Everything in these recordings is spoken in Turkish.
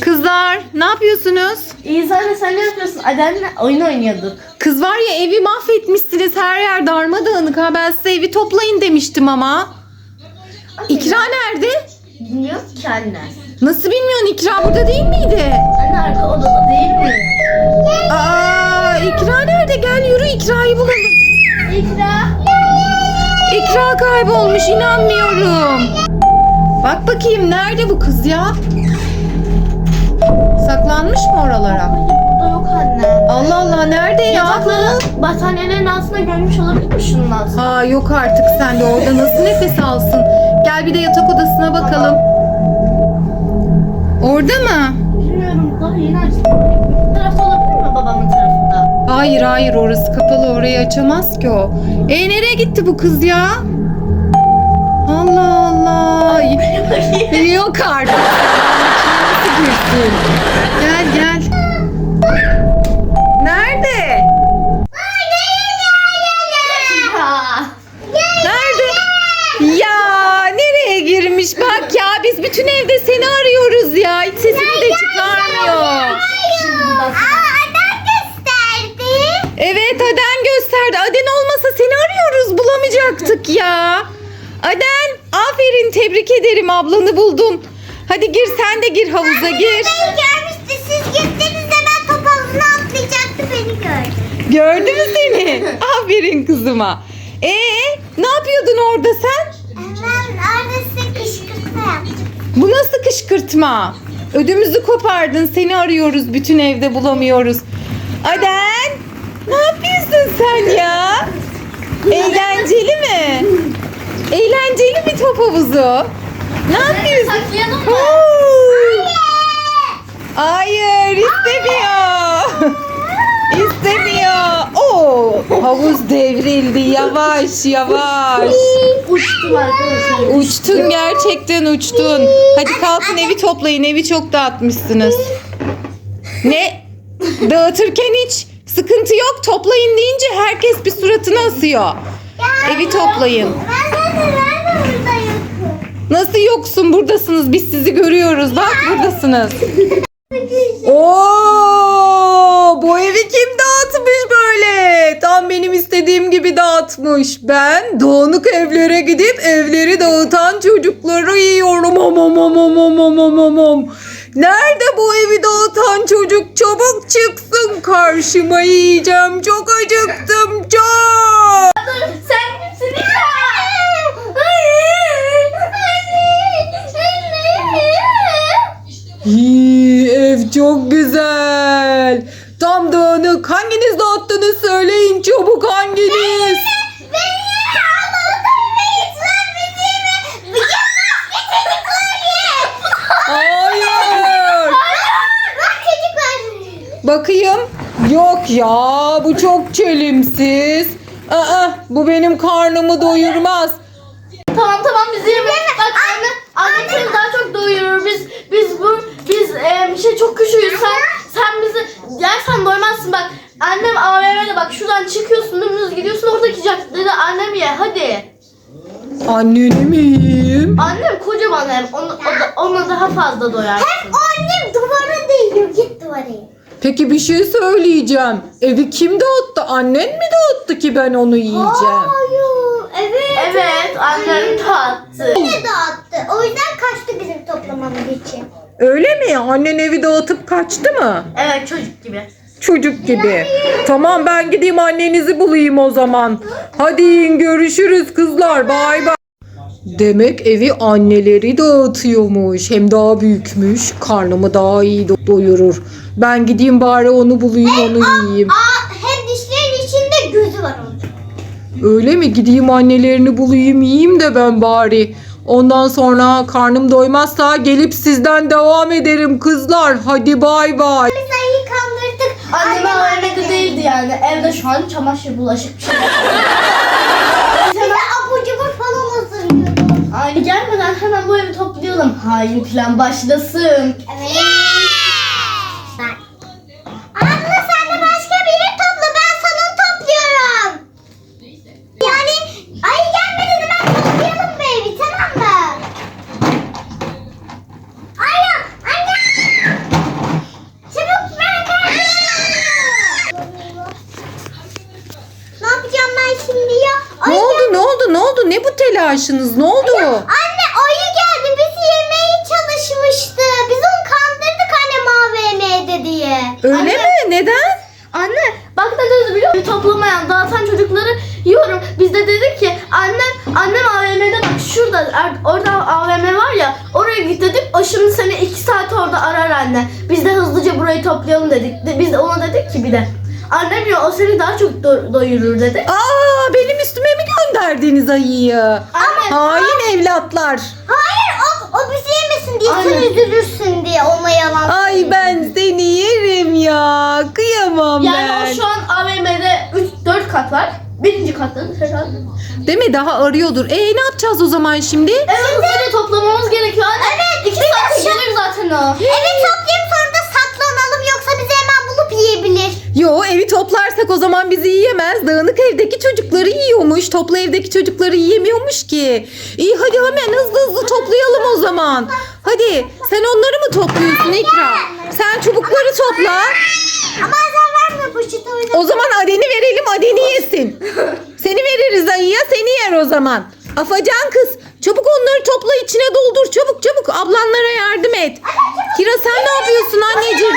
Kızlar ne yapıyorsunuz? İyi sen de sen ne yapıyorsun? Aden'le oyun oynuyorduk. Kız var ya evi mahvetmişsiniz her yer darmadağınık ha ben size evi toplayın demiştim ama. İkra nerede? Bilmiyorum ki anne. Nasıl bilmiyorsun İkra burada değil miydi? Anne arka odada değil mi? Aa İkra nerede? Gel yürü İkra'yı bulalım. İkra. İkra kaybolmuş inanmıyorum. Bak bakayım nerede bu kız ya? Saklanmış mı oralara? Burada yok anne. Allah Allah nerede ya? Yatakları battaniyelerin altında görmüş olabilir mi şunun altında? Aa yok artık sen de orada nasıl nefes alsın? Gel bir de yatak odasına bakalım. Orada mı? Bilmiyorum daha yeni açtım. Bu tarafta olabilir mi babamın tarafında? Hayır hayır orası kapalı orayı açamaz ki o. E nereye gitti bu kız ya? Allah Allah. Yok artık. olmasa seni arıyoruz bulamayacaktık ya. Aden aferin tebrik ederim ablanı buldun. Hadi gir sen de gir havuza gir. Siz gittiğinizde ben top havuzuna atlayacaktı beni gördü. Gördü mü seni? Aferin kızıma. Ee, ne yapıyordun orada sen? Ben orada size kışkırtma yaptım. Bu nasıl kışkırtma? Ödümüzü kopardın. Seni arıyoruz. Bütün evde bulamıyoruz. Aden, ne yapıyorsun sen ya? Eğlenceli mi? Eğlenceli mi top havuzu? Ne yapıyorsun? Saklayalım mı? Hayır, istemiyor. İstemiyor. Oo, havuz devrildi. Yavaş, yavaş. Uçtum arkadaşlar. Uçtun gerçekten uçtun. Hadi kalkın evi toplayın. Evi çok dağıtmışsınız. Ne? Dağıtırken hiç Sıkıntı yok toplayın deyince herkes bir suratını asıyor. Ya, Evi toplayın. Ben zaten nerede buradayım? Nasıl yoksun buradasınız biz sizi görüyoruz. Bak buradasınız. Oo, bu evi kim dağıtmış böyle? Tam benim istediğim gibi dağıtmış. Ben dağınık evlere gidip evleri dağıtan çocukları yiyorum. Om om om om om om om om. Nerede bu evi dağıtan çocuk? Çabuk çıksın karşıma yiyeceğim. Çok acıktım çok. Sen kimsin İkra? Hii, ev çok güzel. Tam dağınık. Hanginiz dağıttınız söyleyin çabuk hanginiz? Bakayım. Yok ya bu çok çelimsiz. Aa, bu benim karnımı doyurmaz. Tamam tamam bizi yeme. Bak anne, anne seni daha çok doyurur. Biz biz bu biz e, bir şey çok küçüğüz. Sen sen bizi yersen doymazsın bak. Annem AVM'de bak şuradan çıkıyorsun dümdüz gidiyorsun oradaki caddede annem ye hadi. Anneni mi yiyeyim? Annem kocaman hem onu, o da, ona daha fazla doyarsın. Annem duvara değiyor. Git duvara. Peki bir şey söyleyeceğim. Evi kim dağıttı? Annen mi dağıttı ki ben onu yiyeceğim? Hayır. Evet. Evet annem tattı. Yine dağıttı. O yüzden kaçtı bizim toplamamız için. Öyle mi? Annen evi dağıtıp kaçtı mı? Evet çocuk gibi. Çocuk gibi. Tamam ben gideyim annenizi bulayım o zaman. Hadi yiyin görüşürüz kızlar. Bay bay. Demek evi anneleri dağıtıyormuş. Hem daha büyükmüş. Karnımı daha iyi do- doyurur. Ben gideyim bari onu bulayım onu yiyeyim. Aa, hem dişlerin içinde gözü var onun. Öyle mi? Gideyim annelerini bulayım yiyeyim de ben bari. Ondan sonra karnım doymazsa gelip sizden devam ederim kızlar. Hadi bay bay. Biz ayı kandırdık. Annem AVM'de değildi yani. Evde şu an çamaşır bulaşık bir şey. Aynı gelmeden hemen bu evi toplayalım. Hain plan başlasın. Evet. Abla sen de başka bir yer topla. Ben salon topluyorum. Yani ay gelmeden hemen toplayalım bu evi tamam mı? Ay anne. Telaşınız? Ne oldu? Anne ayı geldi bizi yemeye çalışmıştı. Biz onu kandırdık annem AVM'de diye. Öyle Anne. mi? Neden? Anne bak ne dedi biliyor musun? Toplamayan, dağıtan çocukları yiyorum. Biz de dedik ki annem annem AVM'de bak şurada er- orada AVM var ya oraya git dedik. O şimdi seni iki saat orada arar anne. Biz de hızlıca burayı toplayalım dedik. De- Biz de ona dedik ki bir de. Annem diyor o seni daha çok do- doyurur dedi. Aa benim üstüme mi gönderdiniz ayıyı? Anne Hain evlatlar. Hayır o, o bizi yemesin diye sen üzülürsün diye ona yalan Ay ben seni yerim ya. Kıyamam yani ben. o şu an AVM'de 3-4 kat var. Birinci katta herhalde. Değil mi? Daha arıyordur. E ne yapacağız o zaman şimdi? Evet hızlıca toplamamız gerekiyor anne. Evet, İki şu- gelir zaten o. Evet toplayayım Yo evi toplarsak o zaman bizi yiyemez. Dağınık evdeki çocukları yiyormuş. Toplu evdeki çocukları yiyemiyormuş ki. İyi hadi hemen hızlı hızlı toplayalım o zaman. Hadi sen onları mı topluyorsun İkra? Sen çubukları topla. Ama sen verme poşeti o zaman Aden'i verelim Aden'i yesin. Seni veririz ayıya seni yer o zaman. Afacan kız çabuk onları topla içine doldur çabuk çabuk ablanlara yardım et. Kira sen ne yapıyorsun anneciğim?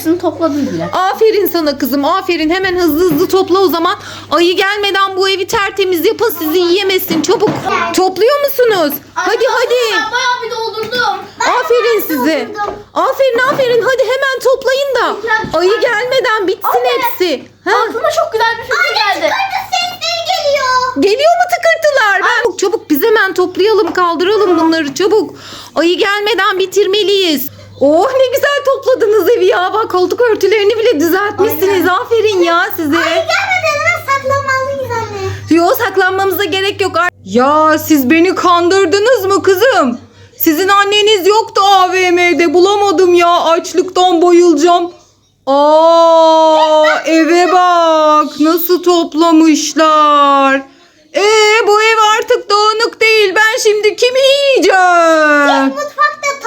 Hepsini topladım bile. Aferin sana kızım aferin hemen hızlı hızlı topla o zaman. Ayı gelmeden bu evi tertemiz yapın sizi yiyemesin çabuk. Topluyor musunuz? Hadi hadi. Ben bayağı bir doldurdum. Aferin size. Aferin aferin hadi hemen toplayın da. Ayı gelmeden bitsin Anne. hepsi. Ha? Aklıma çok güzel bir fikir geldi. Sesleri geliyor. Geliyor mu tıkırtılar? Ben çabuk çabuk biz hemen toplayalım kaldıralım bunları çabuk. Ayı gelmeden bitirmeliyiz. Oh ne güzel topladınız evi ya. Bak koltuk örtülerini bile düzeltmişsiniz. Aferin ya size. Gelmeden hemen saklamalıyız anne. Yo saklanmamıza gerek yok. Ya siz beni kandırdınız mı kızım? Sizin anneniz yoktu AVM'de bulamadım ya açlıktan bayılacağım. Aa eve bak nasıl toplamışlar. Ee bu ev artık dağınık değil. Ben şimdi kimi yiyeceğim? Mutfakta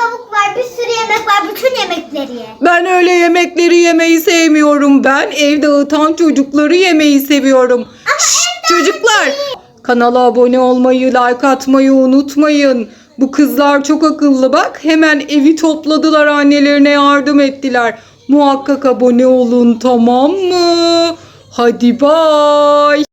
tavuk var, bir sürü yemek var. Bütün yemekleri ye. Ben öyle yemekleri yemeyi sevmiyorum. Ben ev dağıtan çocukları yemeyi seviyorum. Şşt, çocuklar kanala abone olmayı, like atmayı unutmayın. Bu kızlar çok akıllı bak. Hemen evi topladılar, annelerine yardım ettiler. Muhakkak abone olun tamam mı? Hadi bay.